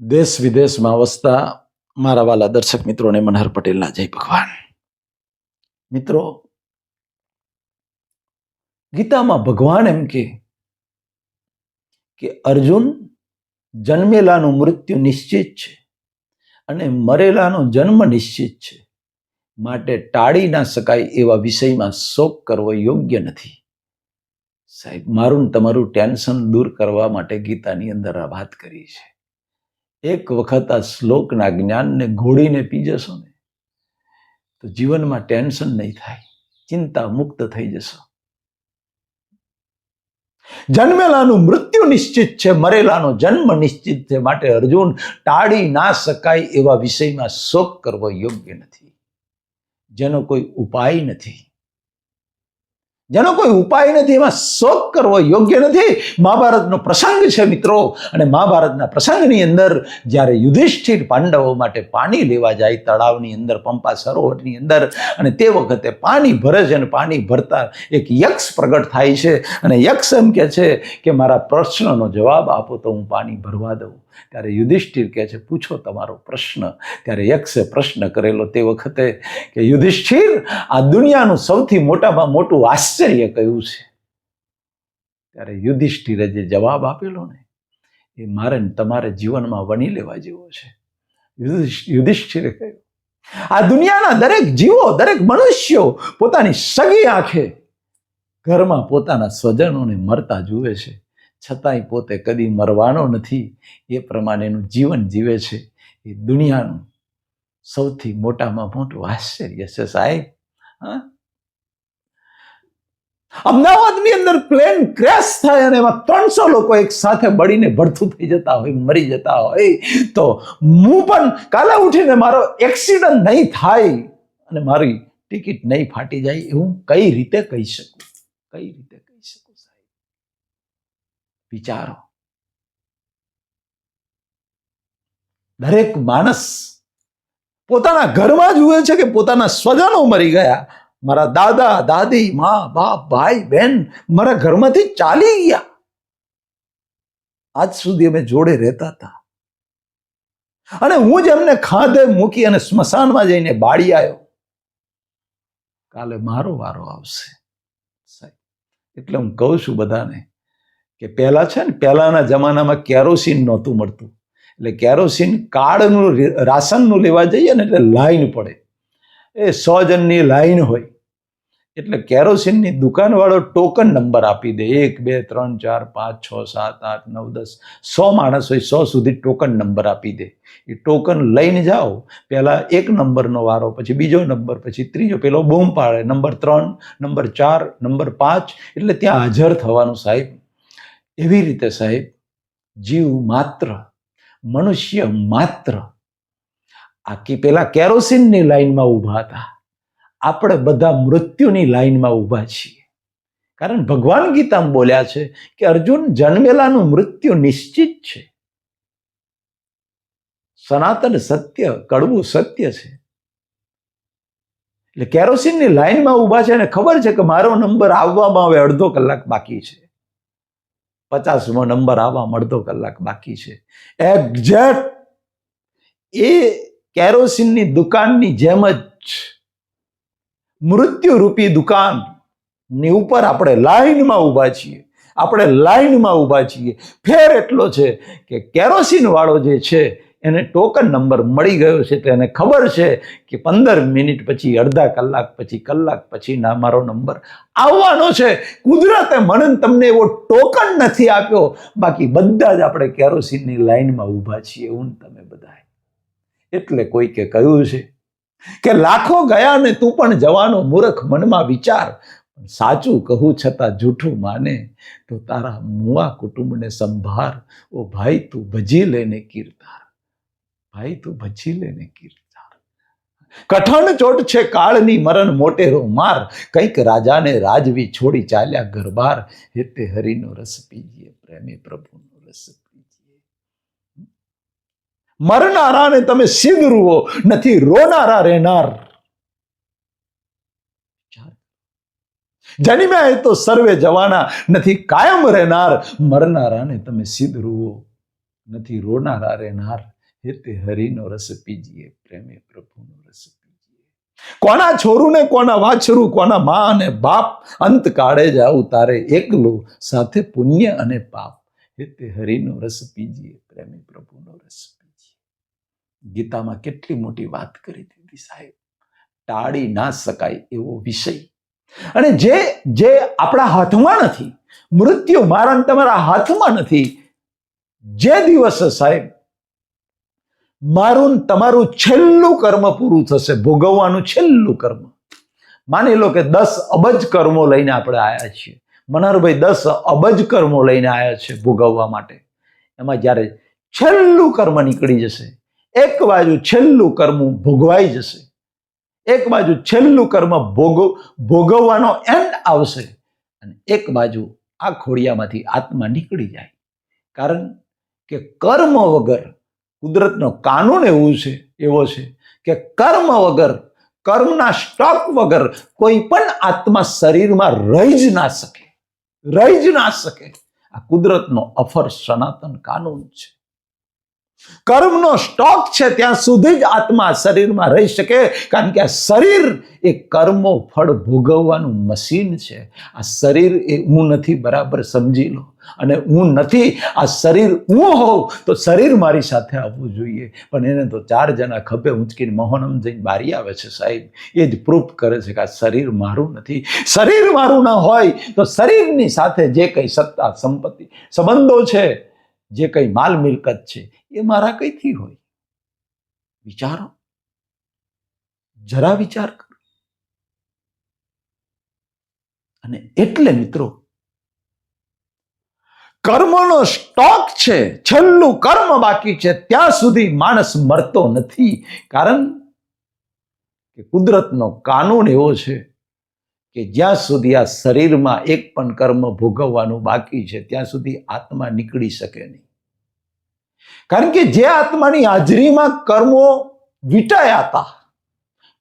દેશ વિદેશમાં વસતા મારા વાલા દર્શક મિત્રોને મનહર પટેલના જય ભગવાન. મિત્રો, ગીતામાં ભગવાન એમ કે કે અર્જુન જન્મેલાનું મૃત્યુ નિશ્ચિત છે અને મરેલાનો જન્મ નિશ્ચિત છે. માટે ટાળી ના શકાય એવા વિષયમાં શોક કરવો યોગ્ય નથી. સાહેબ, મારું તમારું ટેન્શન દૂર કરવા માટે ગીતાની અંદર આ વાત કરી છે. એક વખત આ શ્લોકના જ્ઞાનને ઘોડીને પી જશો ને, તો જીવનમાં ટેન્શન નહીં થાય, ચિંતા મુક્ત થઈ જશો. જન્મેલાનું મૃત્યુ નિશ્ચિત છે, મરેલાનો જન્મ નિશ્ચિત છે માટે અર્જુન ટાળી ના શકાય એવા વિષયમાં શોક કરવો યોગ્ય નથી. જેનો કોઈ ઉપાય નથી. જેનો કોઈ ઉપાય નથી, એમાં શોક કરવો યોગ્ય નથી. મહાભારતનો પ્રસંગ છે મિત્રો, અને મહાભારતના પ્રસંગની અંદર જ્યારે યુધિષ્ઠિર પાંડવો માટે પાણી લેવા જાય, તળાવની અંદર, પંપા સરોવરની અંદર, અને તે વખતે પાણી ભરે છે અને પાણી ભરતા એક યક્ષ પ્રગટ થાય છે. અને યક્ષ એમ કે છે કે, મારા પ્રશ્નનો જવાબ આપો તો હું પાણી ભરવા દઉં. ત્યારે યુધિષ્ઠિર કહે છે, પૂછો તમારો પ્રશ્ન. ત્યારે યક્ષે પ્રશ્ન કરેલો તે વખતે કે, યુધિષ્ઠિર, આ દુનિયાનું સૌથી મોટામાં મોટું આશ્ચર્ય કયું છે? ત્યારે યુધિષ્ઠિરે જે જવાબ આપેલો ને, એ મારે તમારે જીવનમાં વણી લેવા જેવો છે. યુધિષ્ઠિરે કહ્યું, આ દુનિયાના દરેક જીવો, દરેક મનુષ્યો પોતાની સગી આંખે ઘરમાં પોતાના સ્વજનોને મરતા જુએ છે. છતાંય પોતે કદી મરવાનો નથી. એ પ્રમાણેનું જીવન જીવે છે. એ દુનિયાનું સૌથી મોટામાં મોટું આશ્ચર્ય છે સાહેબ. હા? અમદાવાદની અંદર પ્લેન ક્રેશ થાય અને એમાં ત્રણસો લોકો એક સાથે બળીને ભડથું થઈ જતા હોય, મરી જતા હોય. તો હું પણ કાલે ઉઠીને મારો એક્સિડન્ટ નહીં થાય અને મારી ટિકિટ નહીં ફાટી જાય એવું કઈ રીતે કહી શકું? કઈ રીતે વિચારો. દરેક માણસ પોતાના ઘરમાં જુએ છે કે પોતાના સ્વજનો મરી ગયા. મારા દાદા, દાદી, મા, બાપ, ભાઈ બહેન મારા ઘરમાંથી ચાલી ગયા. આજ સુધી અમે જોડે રહેતા હતા. અને હું જ એમને ખાધે મૂકી અને સ્મશાનમાં જઈને બાળી આવ્યો. કાલે મારો વારો આવશે. એટલે હું કહું છું બધાને કે પહેલાં છે ને, પહેલાંના જમાનામાં કેરોસીન નહોતું મળતું. એટલે કેરોસીન કાર્ડનું રાશનનું લેવા જઈએ ને એટલે લાઈન પડે. એ સો જણની લાઈન હોય. એટલે કેરોસીનની દુકાનવાળો ટોકન નંબર આપી દે. એક, બે, ત્રણ, ચાર, પાંચ, છ, સાત, આઠ, નવ, દસ. સો માણસ હોય, સો સુધી ટોકન નંબર આપી દે. એ ટોકન લઈને જાઓ. પહેલાં એક નંબરનો વારો, પછી બીજો નંબર, પછી ત્રીજો, પેલો બૂમ પાડે. નંબર ત્રણ, નંબર ચાર, નંબર પાંચ. એટલે ત્યાં હાજર થવાનું સાહેબ. એવી રીતે સાહેબ, જીવ માત્ર, મનુષ્ય માત્ર. આખી પેલા કેરોસીનની લાઈનમાં ઊભા હતા. આપણે બધા મૃત્યુની લાઈનમાં ઊભા છીએ. કારણ ભગવાન ગીતામાં બોલ્યા છે કે અર્જુન જન્મેલાનું મૃત્યુ નિશ્ચિત છે. સનાતન સત્ય, કડવું સત્ય છે. એટલે કેરોસીનની લાઈનમાં ઊભા છે અને ખબર છે કે મારો નંબર આવવામાં હવે અડધો કલાક બાકી છે. પચાસમો નંબર આવવામાં અડધો કલાક બાકી છે. એક્ઝેક્ટ એ કેરોસીનની દુકાનની જેમ જ મૃત્યુરૂપી દુકાનની ઉપર આપણે લાઈનમાં ઊભા છીએ. આપણે લાઈનમાં ઊભા છીએ. ફેર એટલો છે કે કેરોસીન વાળો જે છે એને ટોકન નંબર મળી ગયો છે તો એને ખબર છે કે પંદર મિનિટ પછી, અડધા કલાક પછી કલાક પછી ના મારો નંબર આવવાનો છે. કુદરતે મને તમને એવો ટોકન નથી આપ્યો. બાકી બધા જ આપણે કેરોસીનની લાઈનમાં ઊભા છીએ હું તમે બધા એટલે કોઈકે કહ્યું છે કે લાખો ગયા ને તું પણ જવાનો મૂર્ખ મનમાં વિચાર. સાચું કહું છતાં જૂઠું માને તો તારા મુવા કુટુંબને સંભાર ઓ ભાઈ, તું ભજી લેને કીર્તાર. ભાઈ તું ભજી લેને કીર્તાર કઠણ ચોટ છે કાળની મરણ, મોટેરો માર. કંઈક રાજાને રાજવી છોડી ચાલ્યા ગરબાર હેતે હરિનો રસ પીજીએ, પ્રેમી પ્રભુનો રસ પીજીએ. મરનારાને તમે રૂવો નથી રોનારા રહેનાર. જન્મ્યા એ તો સર્વે જવાના, નથી કાયમ રહેનાર. મરનારાને તમે સિદ્ધ રૂવો નથી રોનારા રે નાર હે તે હરિનો રસ પીજીએ, પ્રેમે પ્રભુનો રસ પીજીએ. કોના છોરું ને કોના વાછરું, કોના મા અને બાપ અંત કાળે જાઉં તારે એકલું સાથે પુણ્ય અને પાપ. હે તે હરિનો રસ પીજીએ, પ્રેમે પ્રભુનો રસ પીજીએ. ગીતામાં કેટલી મોટી વાત કરી દીધી સાહેબ. ટાળી ના શકાય એવો વિષય. અને જે જે આપણા હાથમાં નથી, મૃત્યુ મારણ તમારા હાથમાં નથી, જે દિવસે સાહેબ મારું તમારું છેલ્લું કર્મ પૂરું થશે, ભોગવવાનું છેલ્લું કર્મ. માની લો કે દસ અબજ કર્મો લઈને આપણે આવ્યા છીએ. મનહરભાઈ દસ અબજ કર્મો લઈને આવ્યા છે ભોગવવા માટે. એમાં જ્યારે છેલ્લું કર્મ નીકળી જશે, એક બાજુ છેલ્લું કર્મ ભોગવાઈ જશે, એક બાજુ છેલ્લું કર્મ ભોગ ભોગવવાનો એન્ડ આવશે અને એક બાજુ આ ખોડિયામાંથી આત્મા નીકળી જાય. કારણ કે કર્મ વગર કુદરતનો કાનૂન એવું છે, એવો છે કે કર્મ વગર, કર્મના સ્ટોક વગર કોઈ પણ આત્મા શરીરમાં રહી જ ના શકે, રહી જ ના શકે. આ કુદરતનો અફર સનાતન કાનૂન છે. કર્મનો સ્ટોક છે ત્યાં સુધી જ આત્મા શરીરમાં રહી શકે, કારણ કે આ શરીર એ કર્મો ફળ ભોગવવાનું મશીન છે. આ શરીર એ હું નથી બરાબર સમજી લો. અને હું નથી, આ શરીર હું હોઉં તો શરીર મારી સાથે આવવું જોઈએ. પણ એને તો ચાર જણા ખભે ઊંચકીને મોહનમ જઈને બારી આવે છે સાહેબ. એ જ પ્રૂફ કરે છે કે આ શરીર મારું નથી. શરીર મારું ન હોય તો શરીરની સાથે જે કંઈ સત્તા, સંપત્તિ, સંબંધો છે, જે કંઈ માલ મિલકત છે, એ મારા કઈથી હોય? વિચારો. જરા વિચાર કરો. અને એટલે મિત્રો કર્મનો સ્ટોક છે, છેલ્લું કર્મ બાકી છે, ત્યાં સુધી માણસ મરતો નથી. કારણ કે કુદરતનો કાનૂન એવો છે કે જ્યાં સુધી આ શરીરમાં એક પણ કર્મ ભોગવવાનું બાકી છે, ત્યાં સુધી આત્મા નીકળી શકે નહીં. કારણ કે જે આત્માની હાજરીમાં કર્મો વીટાયા હતા,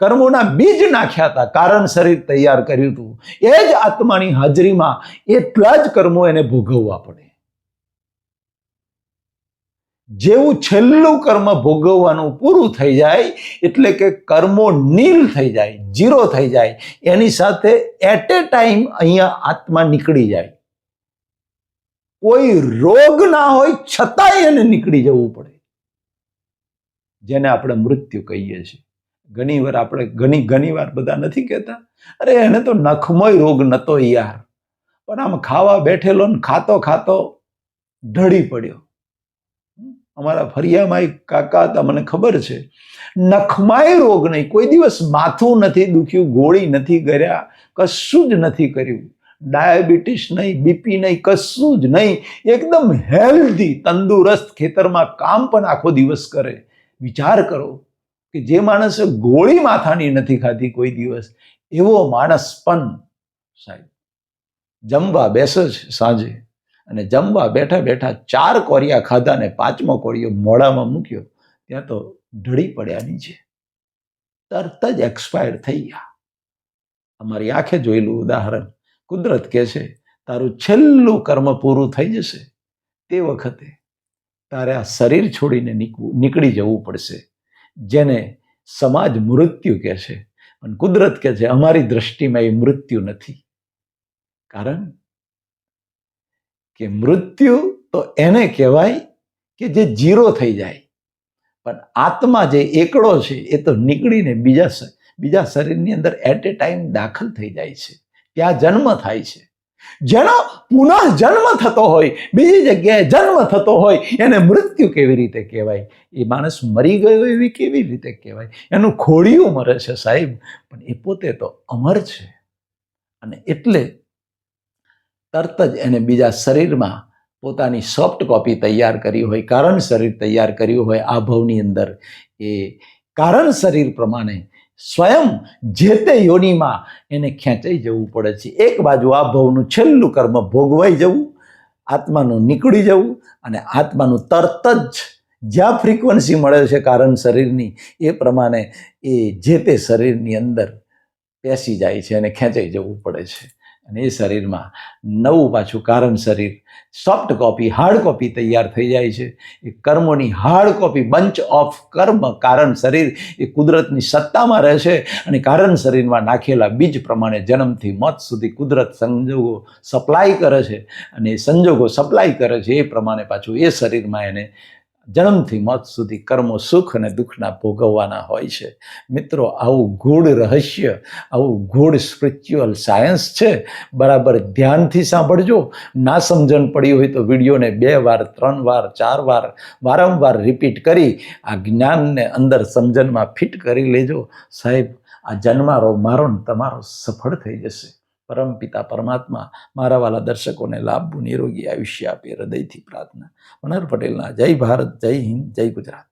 કર્મોના બીજ નાખ્યા હતા, કારણ શરીર તૈયાર કર્યું હતું, એ જ આત્માની હાજરીમાં એટલા જ કર્મો એને ભોગવવા પડે. જેવું છેલ્લું કર્મ ભોગવવાનું પૂરું થઈ જાય, એટલે કે કર્મો નીલ થઈ જાય જીરો થઈ જાય, એની સાથે એટ એ ટાઈમ અહીંયા આત્મા નીકળી જાય. કોઈ રોગ ના હોય છતાંય એને નીકળી જવું પડે. જેને આપણે મૃત્યુ કહીએ છીએ. ઘણી વાર આપણે ઘણી ઘણી વાર બધા નથી કહેતા, અરે, એને તો નખમોય રોગ નતો યાર. પણ આમ ખાવા બેઠેલો ને ખાતો ખાતો ઢળી પડ્યો. અમારા ફરિયામાં એક કાકા હતા, મને ખબર છે. નખમાય રોગ નહીં, કોઈ દિવસ માથું નથી દુખ્યું, ગોળી નથી કર્યા, કશું જ નથી કર્યું. ડાયાબિટીસ નહીં, બીપી નહીં, કશું જ નહીં. એકદમ હેલ્ધી તંદુરસ્ત ખેતરમાં કામ પણ આખો દિવસ કરે. વિચાર કરો કે જે માણસે ગોળી માથાની નથી ખાધી કોઈ દિવસ, એવો માણસ પણ સાહેબ, જમવા બેસે છે સાંજે. અને જમવા બેઠા બેઠા ચાર કોરિયા ખાધા ને પાંચમો કોરિયો મોડામાં મૂક્યો. ત્યાં તો ઢળી પડ્યા છે. તરત જ એક્સપાયર થઈ ગયા. અમારી આંખે જોયેલું ઉદાહરણ. કુદરત કહે છે, તારું છેલ્લું કર્મ પૂરું થઈ જશે. તે વખતે તારે આ શરીર છોડીને નીકળી જવું પડશે. જેને સમાજ મૃત્યુ કહે છે. પણ કુદરત કહે છે, અમારી દ્રષ્ટિમાં એ મૃત્યુ નથી. કારણ કે મૃત્યુ તો એને કહેવાય કે જે જીરો થઈ જાય. પણ આત્મા જે એકડો છે, એ તો નીકળીને બીજા બીજા શરીરની અંદર એટ એ ટાઈમ દાખલ થઈ જાય છે. ત્યાં જન્મ થાય છે. જેનો, પુનઃ જન્મ થતો હોય, બીજી જગ્યાએ જન્મ થતો હોય, એને મૃત્યુ કેવી રીતે કહેવાય? એ માણસ મરી ગયો એવી કેવી રીતે કહેવાય? એનું ખોડિયું મરે છે સાહેબ, પણ એ પોતે તો અમર છે. અને એટલે તરત જ એને બીજા શરીરમાં પોતાની સોફ્ટ કોપી તૈયાર કરી હોય, કારણ શરીર તૈયાર કર્યું હોય, આ ભવની અંદર એ કારણ શરીર પ્રમાણે સ્વયં જે તે યોનિમાં એને ખેંચાઈ જવું પડે છે. એક બાજુ આ ભવનું છેલ્લું કર્મ ભોગવાઈ જવું, આત્માનું નીકળી જવું અને આત્માનું તરત જ જ્યાં ફ્રીક્વન્સી મળે છે કારણ શરીરની, એ પ્રમાણે એ જે તે શરીરની અંદર પેસી જાય છે અને ખેંચાઈ જવું પડે છે. અને એ શરીરમાં નવું પાછું કારણ શરીર. સોફ્ટ કોપી હાર્ડ કોપી તૈયાર થઈ જાય છે. એ કર્મોની હાર્ડ કોપી બંચ ઓફ કર્મ, કારણ શરીર, એ કુદરતની સત્તામાં રહે છે અને કારણ શરીરમાં નાખેલા બીજ પ્રમાણે જન્મથી મોત સુધી કુદરત સંજોગો સપ્લાય કરે છે. અને એ સંજોગો સપ્લાય કરે છે એ પ્રમાણે પાછું એ શરીરમાં એને જન્મથી મોત સુધી કર્મો સુખ અને દુઃખના ભોગવવાના હોય છે. મિત્રો, આવું ગૂઢ રહસ્ય, આવું ગૂઢ સ્પિરિચ્યુઅલ સાયન્સ છે, બરાબર ધ્યાનથી સાંભળજો. ના સમજણ પડી હોય તો વિડીયોને બે વાર, ત્રણ વાર, ચાર વાર, વારંવાર રિપીટ કરી આ જ્ઞાનને અંદર સમજણમાં ફિટ કરી લેજો. સાહેબ, આ જન્મારો, મારો ને તમારો સફળ થઈ જશે. પરમ પિતા પરમાત્મા મારા વાલા દર્શકોને લાભ, નિરોગી આયુષ્ય આપે, હૃદયથી પ્રાર્થના. મનહર પટેલના જય ભારત, જય હિન્દ, જય ગુજરાત.